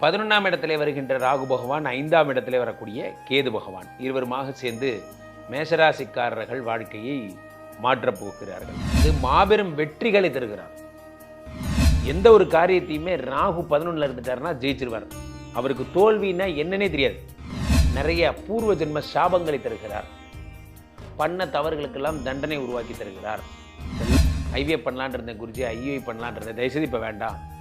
பதினொன்றாம் இடத்திலே வருகின்ற ராகு பகவான் ஐந்தாம் இடத்திலே வரக்கூடிய கேது பகவான். இருவருமாக சேர்ந்து மேஷராசிக்காரர்கள் வாழ்க்கையை மாற்றப் போகிறார்கள். இது மாபெரும் வெற்றிகளை தருகிறார். எந்த ஒரு காரியத்தையுமே ராகு பதினொன்றில் இருந்துட்டாருன்னா ஜெயிச்சிருவார். அவருக்கு தோல்வின்னா என்னன்னே தெரியாது. நிறைய பூர்வ ஜென்ம சாபங்களை தருகிறார். பண்ண தவறுகளுக்கெல்லாம் தண்டனை உருவாக்கி தருகிறார். ஐவிஎஃப் பண்ணலான் இருந்தேன் குருஜி ஐஏ பண்ணலான் இருந்தேன். தயவுசெய்து இப்போ வேண்டாம்.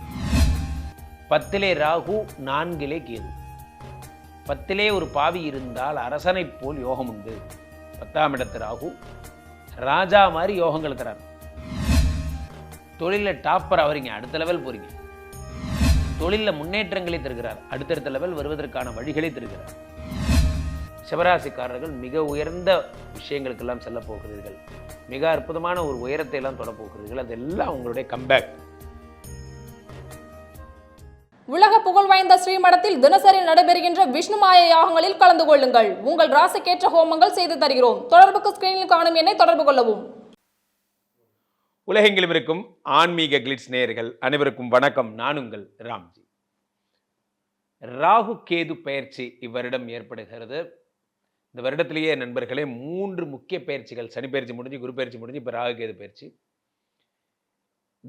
பத்திலே ராகு நான்கிலே கேது. பத்திலே ஒரு பாவி இருந்தால் அரசனைப் போல் யோகம் உண்டு. பத்தாம் இடத்து ராகு ராஜா மாதிரி யோகங்களை தரார் தொழிலில் டாப்பர் ஆகிறீங்க அடுத்த லெவல் போறீங்க. தொழிலில் முன்னேற்றங்களை தருகிறார் அடுத்தடுத்த லெவல் வருவதற்கான வழிகளை தருகிறார். சிவராசிக்காரர்கள் மிக உயர்ந்த விஷயங்களுக்கெல்லாம் செல்ல போகிறீர்கள். மிக அற்புதமான ஒரு உயரத்தை எல்லாம் தொடப்போகிறீர்கள் அதெல்லாம் உங்களுடைய கம்பேக் உலக புகழ் வாய்ந்த ஸ்ரீமடத்தில் தினசரி நடைபெறுகின்ற விஷ்ணுமாய யாகங்களில் கலந்து கொள்ளுங்கள். உங்கள் ராசிக்கேற்ற ஹோமங்கள் செய்து தருகிறோம். தொடர்புக்கு ஸ்கிரீனில் காணும் என்னை தொடர்பு கொள்ளவும். உலகெங்கிலும் இருக்கும் ஆன்மீக கிளிட்ஸ் நேயர்கள் அனைவருக்கும் வணக்கம். நான் உங்கள் ராம்ஜி. ராகு கேது பெயர்ச்சி இவ்வருடம் ஏற்படுகிறது. இந்த வருடத்திலேயே நண்பர்களே மூன்று முக்கிய பயிற்சிகள் சனி பயிற்சி முடிஞ்சு குரு பயிற்சி முடிஞ்சு இப்போ ராகு கேது பயிற்சி.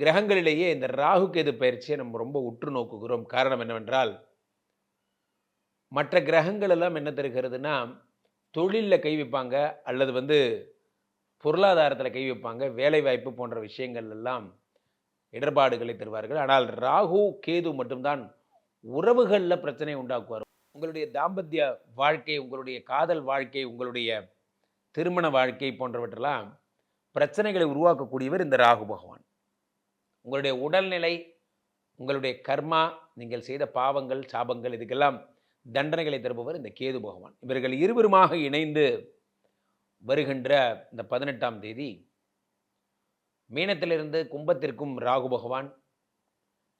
கிரகங்களிலேயே இந்த ராகு கேது பயிற்சியை நம்ம ரொம்ப உற்று நோக்குகிறோம். காரணம் என்னவென்றால் மற்ற கிரகங்கள் எல்லாம் என்ன தருகிறதுனா தொழிலில் கை வைப்பாங்க அல்லது வந்து பொருளாதாரத்தில் கை வைப்பாங்க வேலை வாய்ப்பு போன்ற விஷயங்கள் எல்லாம் இடர்பாடுகளை தருவார்கள். ஆனால் ராகு கேது மட்டும்தான் உறவுகளில் பிரச்சனை உண்டாக்குவார். உங்களுடைய தாம்பத்திய வாழ்க்கை உங்களுடைய காதல் வாழ்க்கை உங்களுடைய திருமண வாழ்க்கை போன்றவற்றெல்லாம் பிரச்சனைகளை உருவாக்கக்கூடியவர் இந்த ராகு பகவான். உங்களுடைய உடல்நிலை உங்களுடைய கர்மா நீங்கள் செய்த பாவங்கள் சாபங்கள் இதுக்கெல்லாம் தண்டனைகளை தருபவர் இந்த கேது பகவான். இவர்கள் இருவருமாக இணைந்து வருகின்ற இந்த பதினெட்டாம் தேதி மீனத்திலிருந்து கும்பத்திற்கும் ராகு பகவான்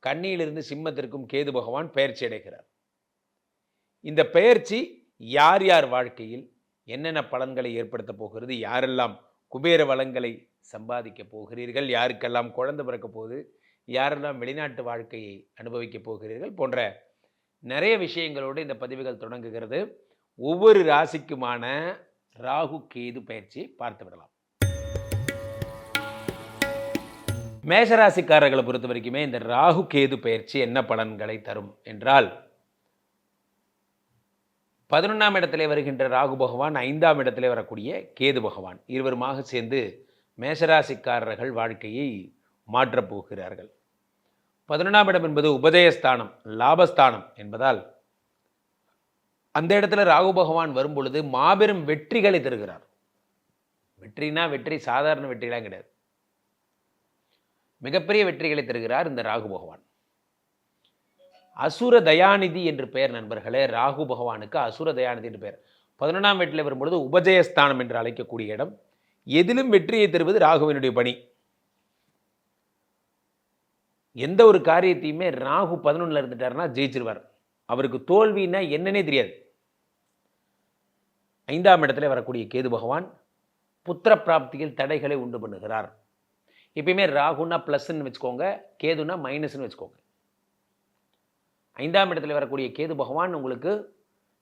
கண்ணியிலிருந்து சிம்மத்திற்கும் கேது பகவான் பயிற்சி அடைகிறார். இந்த பெயர்ச்சி யார் யார் வாழ்க்கையில் என்னென்ன பலன்களை ஏற்படுத்த போகிறது யாரெல்லாம் குபேர வளங்களை சம்பாதிக்க போகிறீர்கள். யாருக்கெல்லாம் குழந்தை பிறக்க போகுது யாரெல்லாம் வெளிநாட்டு வாழ்க்கையை அனுபவிக்க போகிறீர்கள் போன்ற நிறைய விஷயங்களோடு இந்த பதிவுகள் தொடங்குகிறது. ஒவ்வொரு ராசிக்குமான ராகு கேது பயிற்சியை பார்த்து விடலாம். மேஷராசிக்காரர்களை பொறுத்த வரைக்குமே இந்த ராகு கேது பயிற்சி என்ன பலன்களை தரும் என்றால் பதினொன்றாம் இடத்திலே வருகின்ற ராகு பகவான் ஐந்தாம் இடத்திலே வரக்கூடிய கேது பகவான். இருவருமாக சேர்ந்து மேஷராசிக்காரர்கள் வாழ்க்கையை மாற்றப் போகிறார்கள். பதினொன்றாம் இடம் என்பது உபதயஸ்தானம் லாபஸ்தானம் என்பதால் அந்த இடத்துல ராகு பகவான் வரும் பொழுது மாபெரும் வெற்றிகளை தருகிறார். வெற்றினா வெற்றி சாதாரண வெற்றிலாம் கிடையாது. மிகப்பெரிய வெற்றிகளை தருகிறார் இந்த ராகு பகவான். அசுர தயாநிதி என்று பெயர் நண்பர்களே. ராகு பகவானுக்கு அசுர தயாநிதி என்று பெயர். பதினொன்றாம் வீட்டில் வரும்பொழுது உபஜயஸ்தானம் என்று அழைக்கக்கூடிய இடம். எதிலும் வெற்றியை தருவது ராகுவினுடைய பணி. எந்த ஒரு காரியத்தையுமே ராகு பதினொன்றில் இருந்துட்டாருன்னா ஜெயிச்சிருவார். அவருக்கு தோல்வின்னா என்னன்னே தெரியாது. ஐந்தாம் இடத்துல வரக்கூடிய கேது பகவான் புத்திர பிராப்தியில் தடைகளை உண்டு பண்ணுகிறார். எப்பயுமே ராகுன்னா ப்ளஸ்ன்னு வச்சுக்கோங்க கேதுனா மைனஸ்னு வச்சுக்கோங்க. ஐந்தாம் இடத்துல வரக்கூடிய கேது பகவான் உங்களுக்கு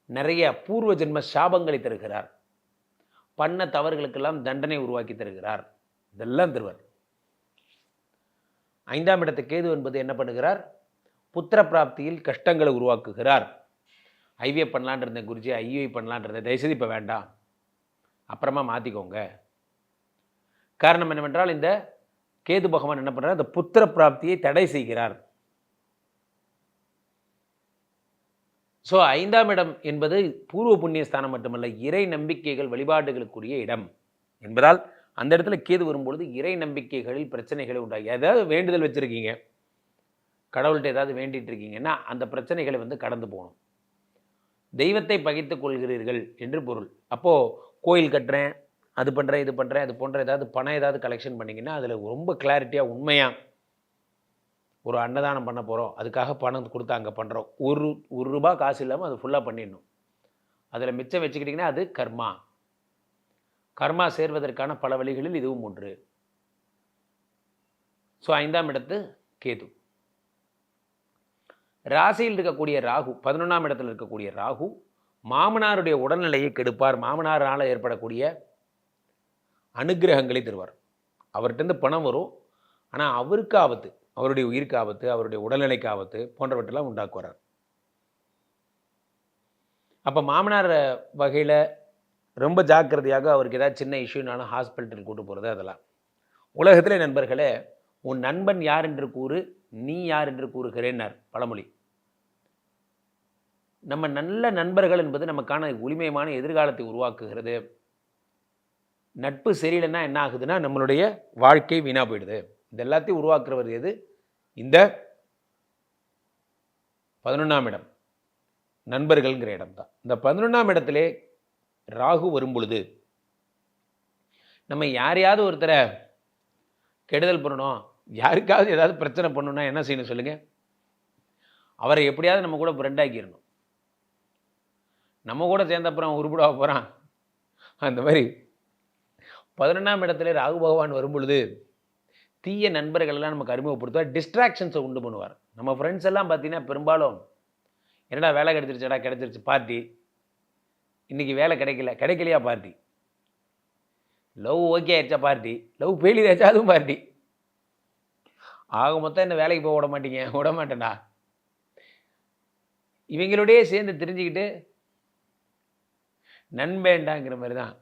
நிறைய பூர்வ ஜென்ம சாபங்களை தருகிறார். பண்ண தவறுகளுக்கெல்லாம் தண்டனை உருவாக்கி தருகிறார். இதெல்லாம் தருவார். ஐந்தாம் இடத்து கேது என்பது என்ன பண்ணுகிறார்? புத்திர பிராப்தியில் கஷ்டங்களை உருவாக்குகிறார். ஐவிஏ பண்ணலான் இருந்தேன் குருஜி. ஐவிஐ பண்ணலான் இருந்தேன். தயவுசெய்து இப்போ வேண்டாம். அப்புறமா மாற்றிக்கோங்க காரணம் என்னவென்றால் இந்த கேது பகவான் என்ன பண்ணுறார் இந்த புத்திர பிராப்தியை தடை செய்கிறார். ஸோ ஐந்தாம் இடம் என்பது பூர்வ புண்ணிய ஸ்தானம் மட்டுமல்ல இறை நம்பிக்கைகள் வழிபாடுகளுக்குரிய இடம் என்பதால் அந்த இடத்துல கேது வரும்பொழுது இறை நம்பிக்கைகளில் பிரச்சனைகளை உண்டாகி ஏதாவது வேண்டுதல் வச்சுருக்கீங்க. கடவுள்கிட்ட ஏதாவது வேண்டிகிட்டு இருக்கீங்கன்னா அந்த பிரச்சனைகளை வந்து கடந்து போகணும். தெய்வத்தை பகைத்துக் கொள்கிறீர்கள் என்று பொருள். அப்போது கோயில் கட்டுறேன் அது பண்ணுறேன் இது பண்ணுறேன் அது போன்ற ஏதாவது பணம் ஏதாவது கலெக்ஷன் பண்ணிங்கன்னா அதில் ரொம்ப கிளாரிட்டியாக உண்மையாக ஒரு அன்னதானம் பண்ண போகிறோம் அதுக்காக பணம் கொடுத்து அங்கே பண்ணுறோம் ஒரு ஒரு ரூபா காசு இல்லாமல் அது ஃபுல்லாக பண்ணிடணும். அதில் மிச்சம் வச்சுக்கிட்டிங்கன்னா அது கர்மா. கர்மா சேர்வதற்கான பல வழிகளில் இதுவும் ஒன்று. ஸோ ஐந்தாம் இடத்து கேது. ராசியில் இருக்கக்கூடிய ராகு பதினொன்றாம் இடத்தில் இருக்கக்கூடிய ராகு மாமனாருடைய உடல்நிலையை கெடுப்பார். மாமனாரால் ஏற்படக்கூடிய அனுக்கிரகங்களை தருவார். அவர்கிட்டருந்து பணம் வரும். ஆனால் அவருக்கு ஆபத்து. அவருடைய உயிருக்கு ஆபத்து அவருடைய உடல்நிலைக்கு ஆபத்து போன்றவற்றெல்லாம் உண்டாக்குவார் அப்போ மாமனார் வகையில் ரொம்ப ஜாக்கிரதையாக அவருக்கு ஏதாவது சின்ன இஷ்யூனாலும் ஹாஸ்பிட்டல் கூட்டு போகிறது அதெல்லாம். உலகத்திலே நண்பர்களே உன் நண்பன் யார் என்று கூறு நீ யார் என்று கூறுகிறேன்னார் பழமொழி. நம்ம நல்ல நண்பர்கள் என்பது நமக்கான ஒளிமயமான எதிர்காலத்தை உருவாக்குகிறது. நட்பு சரியில்லைன்னா என்ன ஆகுதுன்னா நம்மளுடைய வாழ்க்கை வீணாக போயிடுது. இது எல்லாத்தையும் உருவாக்குறவர் எது? இந்த பதினொன்றாம் இடம் நண்பர்கள்ங்கிற இடம் தான் இந்த பதினொன்றாம் இடத்திலே ராகு வரும் பொழுது நம்ம யாரையாவது ஒருத்தரை கெடுதல் பண்ணணும் யாருக்காவது ஏதாவது பிரச்சனை பண்ணணும்னா என்ன செய்யணும் சொல்லுங்கள் அவரை எப்படியாவது நம்ம கூட ஃப்ரெண்டாக்கிடணும் நம்ம கூட சேர்ந்த அப்புறம் போகிறான் அந்த மாதிரி பதினொன்றாம் இடத்துல ராகு பகவான் வரும் பொழுது தீய நண்பர்கள் எல்லாம் நமக்கு அறிமுகப்படுத்துவார். டிஸ்ட்ராக்ஷன்ஸை உண்டு பண்ணுவார். நம்ம ஃப்ரெண்ட்ஸ் எல்லாம் பார்த்தீங்கன்னா பெரும்பாலும் என்னடா வேலை கிடைச்சிருச்சடா கிடைச்சிருச்சு பார்ட்டி இன்னைக்கு வேலை கிடைக்கல கிடைக்கலையா பார்ட்டி லவ் ஓகே ஆயிடுச்சா பார்ட்டி லவ் ஃபெயிலியர் அதுவும் பார்ட்டி ஆக மொத்தம் என்ன வேலைக்கு போக விட மாட்டீங்க? விட மாட்டேன்டா. இவங்களோடயே சேர்ந்து தெரிஞ்சுக்கிட்டு நண்பேண்டாங்கிற மாதிரி தான்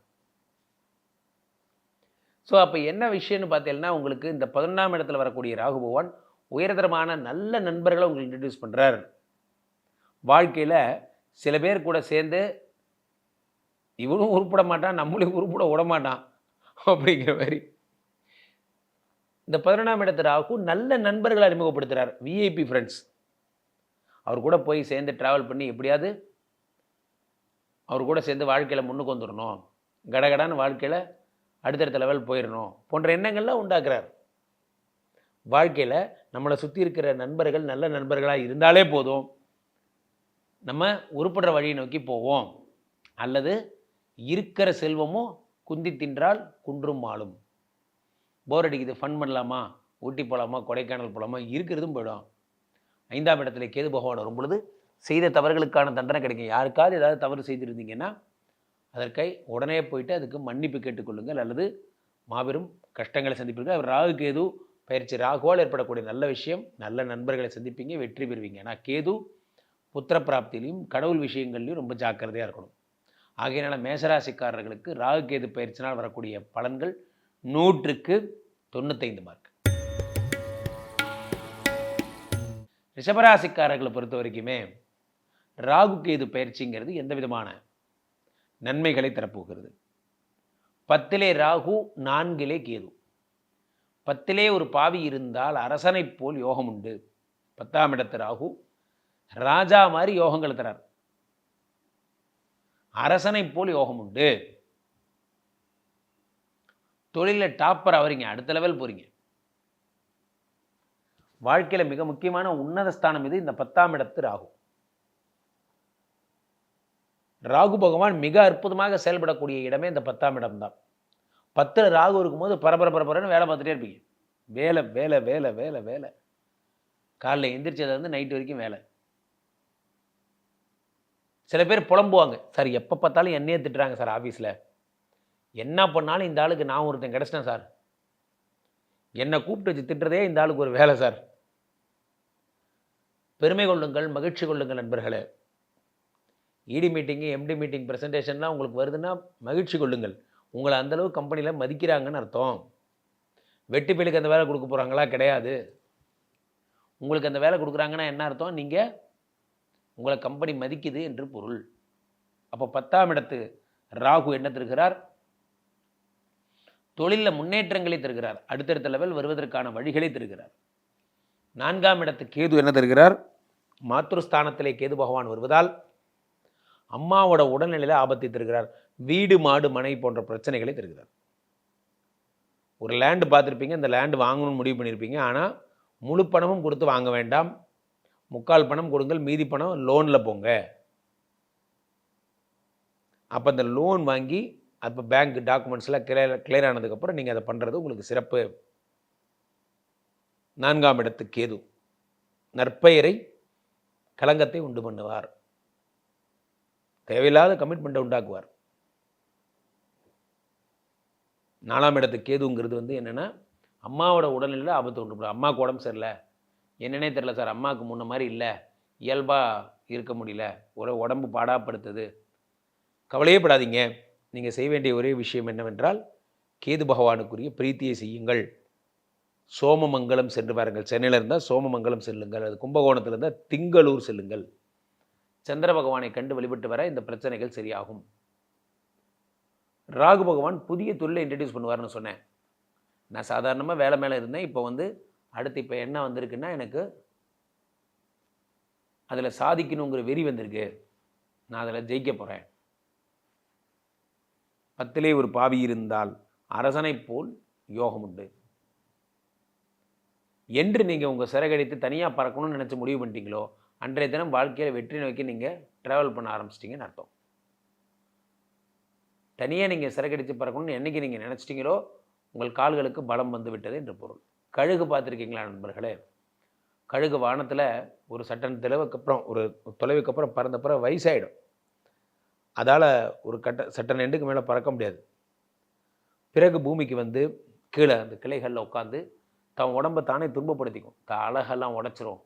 ஸோ அப்போ என்ன விஷயம்னு பார்த்தீங்கன்னா உங்களுக்கு இந்த பதினொன்றாம் இடத்துல வரக்கூடிய ராகு பகவான் உயர்தரமான நல்ல நண்பர்களை உங்களுக்கு இன்ட்ரடியூஸ் பண்ணுறார் வாழ்க்கையில் சில பேர் கூட சேர்ந்து இவனும் உருப்பிட மாட்டான் நம்மளையும் உருப்பிட விட மாட்டான் அப்படிங்கிற மாதிரி. இந்த பதினொன்றாம் இடத்து ராகு நல்ல நண்பர்களை அறிமுகப்படுத்துகிறார் விஐபி ஃப்ரெண்ட்ஸ் அவர் கூட போய் சேர்ந்து ட்ராவல் பண்ணி எப்படியாவது அவர் கூட சேர்ந்து வாழ்க்கையில் முன்னுக்கு வந்துடணும் கடகடான்னு வாழ்க்கையில் அடுத்தடுத்த லெவல் போயிடணும் போன்ற எண்ணங்கள்லாம் உண்டாக்குறார். வாழ்க்கையில் நம்மளை சுற்றி இருக்கிற நண்பர்கள் நல்ல நண்பர்களாக இருந்தாலே போதும். நம்ம உருப்படுற வழியை நோக்கி போவோம். அல்லது இருக்கிற செல்வமும் குந்தி தின்றால் குன்றும் ஆளும் போர் அடிக்குது ஃபன் பண்ணலாமா? ஊட்டி போகலாமா கொடைக்கானல் போகலாமா இருக்கிறதும் போயிடும். ஐந்தாம் இடத்துல கேது பகவான் வரும் பொழுது செய்த தவறுகளுக்கான தண்டனை கிடைக்கும். யாருக்காவது ஏதாவது தவறு செய்திருந்தீங்கன்னா அதற்கை உடனே போயிட்டு அதுக்கு மன்னிப்பு கேட்டுக்கொள்ளுங்கள் அல்லது மாபெரும் கஷ்டங்களை சந்திப்பீர்கள். அவர் ராகு கேது பயிற்சி ராகுவால் ஏற்படக்கூடிய நல்ல விஷயம் நல்ல நண்பர்களை சந்திப்பீங்க வெற்றி பெறுவீங்க. ஆனால் கேது புத்திர பிராப்தியிலையும் கடவுள் விஷயங்கள்லையும் ரொம்ப ஜாக்கிரதையாக இருக்கணும். ஆகையினால மேசராசிக்காரர்களுக்கு ராகு கேது பயிற்சினால் வரக்கூடிய பலன்கள் நூற்றுக்கு தொண்ணூத்தைந்து மார்க் ரிஷபராசிக்காரர்களை பொறுத்த வரைக்குமே ராகு கேது பயிற்சிங்கிறது எந்த விதமான நன்மைகளை தரப்போகிறது. பத்திலே ராகு நான்கிலே கேது. பத்திலே ஒரு பாவி இருந்தால் அரசனைப் போல் யோகம் உண்டு. பத்தாம் இடத்து ராகு ராஜா மாதிரி யோகங்களை தரார். அரசனைப் போல் யோகம் உண்டு. தொழிலில் டாப்பர் ஆவறீங்க அடுத்த லெவல் போறீங்க. வாழ்க்கையில் மிக முக்கியமான உன்னத ஸ்தானம் இது இந்த பத்தாம் இடத்து ராகு. ராகு பகவான் மிக அற்புதமாக செயல்படக்கூடிய இடமே இந்த பத்தாம் இடம் தான். பத்தில் ராகு இருக்கும்போது பரபர பரபரன்னு வேலை பார்த்துட்டே இருப்பீங்க. வேலை வேலை வேலை வேலை வேலை. காலைல எந்திரிச்சதுலேருந்து நைட்டு வரைக்கும் வேலை. சில பேர் புலம்புவாங்க. சார் எப்போ பார்த்தாலும் என்னையே திட்டுறாங்க சார் ஆஃபீஸில் என்ன பண்ணாலும் இந்த ஆளுக்கு நான் ஒருத்தன் கிடச்சிட்டேன் சார். என்னை கூப்பிட்டு வச்சு திட்டுறதே இந்த ஆளுக்கு ஒரு வேலை சார். பெருமை கொள்ளுங்கள் மகிழ்ச்சி கொள்ளுங்கள் நண்பர்களே. இடி மீட்டிங்கு எம்டி மீட்டிங் ப்ரெசன்டேஷன்லாம் உங்களுக்கு வருதுன்னா மகிழ்ச்சி கொள்ளுங்கள். உங்களை அந்தளவு கம்பெனியில் மதிக்கிறாங்கன்னு அர்த்தம். வெட்டி பேலுக்கு அந்த வேலை கொடுக்க போகிறாங்களா கிடையாது. உங்களுக்கு அந்த வேலை கொடுக்குறாங்கன்னா என்ன அர்த்தம்? நீங்கள் உங்களை கம்பெனி மதிக்குது என்று பொருள். அப்போ பத்தாம் இடத்து ராகு என்ன தருகிறார்? தொழிலில் முன்னேற்றங்களை தருகிறார். அடுத்தடுத்த லெவல் வருவதற்கான வழிகளை தருகிறார். நான்காம் இடத்து கேது என்ன தருகிறார்? மாத்ருஸ்தானத்திலே கேது பகவான் வருவதால் அம்மாவோட உடல்நிலையில் ஆபத்தை தருகிறார் வீடு மாடு மனை போன்ற பிரச்சனைகளை தருகிறார். ஒரு லேண்டு பார்த்துருப்பீங்க இந்த லேண்டு வாங்கணும்னு முடிவு பண்ணியிருப்பீங்க ஆனால் முழு பணமும் கொடுத்து வாங்க வேண்டாம். முக்கால் பணம் கொடுங்கள் மீதி பணம் லோனில் போங்க. அப்போ அந்த லோன் வாங்கி அப்போ பேங்க் டாக்குமெண்ட்ஸ்லாம் கிளியர் கிளியர் ஆனதுக்கப்புறம் நீங்கள் அதை பண்ணுறது உங்களுக்கு சிறப்பு. நான்காம் இடத்து கேது. நற்பெயரை களங்கத்தை உண்டு பண்ணுவார். தேவையில்லாத கமிட்மெண்ட்டை உண்டாக்குவார். நாலாம் இடத்து கேதுங்கிறது வந்து என்னென்னா அம்மாவோட உடல்நிலையில் ஆபத்து உண்டு. அம்மாவுக்கு உடம்பு சரியில்லை. என்னன்னே தெரில சார் அம்மாவுக்கு முன்ன மாதிரி இல்லை. இயல்பாக இருக்க முடியல. ஒரு உடம்பு பாடாப்படுத்துது. கவலையே படாதீங்க. நீங்கள் செய்ய வேண்டிய ஒரே விஷயம் என்னவென்றால் கேது பகவானுக்குரிய பிரீத்தியை செய்யுங்கள். சோமமங்கலம் சென்று பாருங்கள். சென்னையில் இருந்தால் சோமமங்கலம் செல்லுங்கள். அது கும்பகோணத்தில் இருந்தால் திங்களூர் செல்லுங்கள். சந்திர பகவானை கண்டு வழிபட்டு வர இந்த பிரச்சனைகள் சரியாகும். ராகு பகவான் புதிய தொழிலை இன்ட்ரடியூஸ் பண்ணுவார்னு சொன்னேன். நான் சாதாரணமாக வேலை மேலே இருந்தேன். இப்போ வந்து அடுத்து இப்போ என்ன வந்திருக்குன்னா எனக்கு அதில் சாதிக்கணுங்கிற வெறி வந்திருக்கு. நான் அதில் ஜெயிக்க போகிறேன் பத்திலே ஒரு பாவி இருந்தால் அரசனைப் போல் யோகம் உண்டு. என்று நீங்கள் உங்கள் சிறகடித்து தனியாக பறக்கணும்னு நினச்சி முடிவு பண்ணிட்டீங்களோ அன்றைய தினம் வாழ்க்கையில் வெற்றி நோக்கி நீங்கள் ட்ராவல் பண்ண ஆரம்பிச்சிட்டிங்கன்னு அர்த்தம். தனியாக நீங்கள் சிறகடித்து பறக்கணும்னு என்றைக்கு நீங்கள் நினச்சிட்டிங்களோ உங்கள் கால்களுக்கு பலம் வந்து விட்டது என்று பொருள். கழுகு பார்த்துருக்கீங்களா நண்பர்களே? கழுகு வானத்தில் ஒரு சட்டன் தெளிவுக்கு அப்புறம் ஒரு தொலைவுக்கு அப்புறம் பறந்தப்புறம் வயசாகிடும் அதால் ஒரு கட்ட சட்டன் எண்டுக்கு மேலே பறக்க முடியாது. பிறகு பூமிக்கு வந்து கீழே அந்த கிளைகளில் உட்காந்து தன் உடம்பை தானே துன்பப்படுத்திக்கும். த அழகெல்லாம் உடச்சிரும்.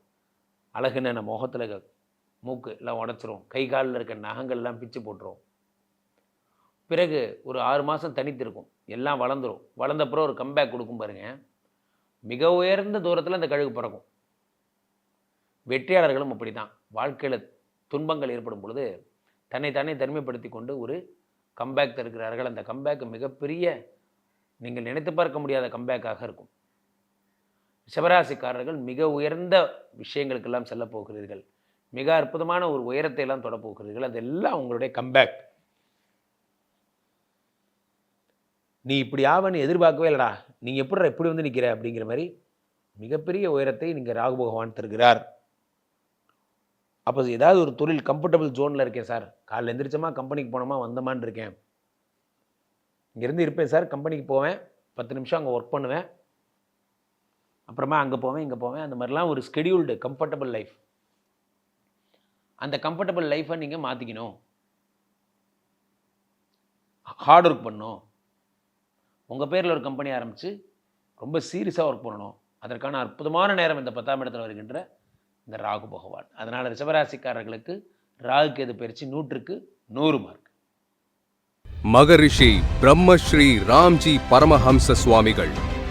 அழகுன்னு நம்ம முகத்தில் மூக்கு எல்லாம் உடச்சிரும். கை காலில் இருக்க நகங்கள்லாம் பிச்சு போட்டுரும். பிறகு ஒரு ஆறு மாதம் தனித்திருக்கும். எல்லாம் வளர்ந்துரும். வளர்ந்தப்புறம் ஒரு கம்பேக் கொடுக்கும் பாருங்க. மிக உயர்ந்த தூரத்தில் அந்த கழுகு பறக்கும். வெற்றியாளர்களும் அப்படி தான் வாழ்க்கையில் துன்பங்கள் ஏற்படும் பொழுது தன்னை தானே தனிமைப்படுத்தி கொண்டு ஒரு கம்பேக் தருகிறார்கள். அந்த கம்பேக் மிகப்பெரிய நீங்கள் நினைத்து பார்க்க முடியாத கம்பேக்காக இருக்கும். சிவராசிக்காரர்கள் மிக உயர்ந்த விஷயங்களுக்கெல்லாம் செல்ல போகிறீர்கள். மிக அற்புதமான ஒரு உயரத்தை எல்லாம் தொடப்போகிறீர்கள் அதெல்லாம் உங்களுடைய கம்பேக் நீ இப்படி ஆவன்னு எதிர்பார்க்கவே இல்லடா. நீங்கள் எப்படி எப்படி வந்து நிற்கிற அப்படிங்கிற மாதிரி மிகப்பெரிய உயரத்தை நீங்கள் ராகு பகவான் தருகிறார். அப்போ ஏதாவது ஒரு தொழில் கம்ஃபர்டபுள் ஜோனில் இருக்கேன் சார். காலைல எந்திரிச்சோமா கம்பெனிக்கு போனோமா வந்தமான்னு இருக்கேன். இங்கேருந்து இருப்பேன் சார். கம்பெனிக்கு போவேன். பத்து நிமிஷம் அங்கே ஒர்க் பண்ணுவேன். அப்புறமா அங்கே போவேன் இங்கே போவேன். அந்த மாதிரிலாம் ஒரு ஸ்கெடியூல்டு கம்ஃபர்டபுள் லைஃப் அந்த கம்ஃபர்டபுள் லைஃப்பை நீங்கள் மாற்றிக்கணும் ஹார்ட் ஒர்க் பண்ணணும். உங்கள் பேரில் ஒரு கம்பெனி ஆரம்பித்து ரொம்ப சீரியஸாக ஒர்க் பண்ணணும். அதற்கான அற்புதமான நேரம் இந்த பத்தாம் இடத்துல வருகின்ற இந்த ராகு பகவான். அதனால் ரிஷபராசிக்காரர்களுக்கு ராகு கேது பயிற்சி? நூற்றுக்கு நூறு மார்க் மகரிஷி பிரம்மஸ்ரீ ராம்ஜி பரமஹம்ச சுவாமிகள்.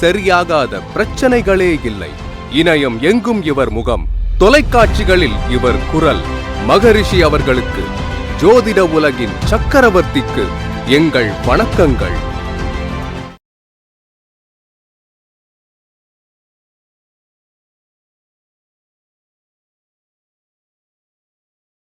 சரியாகாத பிரச்சனைகளே இல்லை. இணையம் எங்கும் இவர் முகம். தொலைக்காட்சிகளில் இவர் குரல். மகரிஷி அவர்களுக்கு ஜோதிட உலகின் சக்கரவர்த்திக்கு எங்கள் வணக்கங்கள்.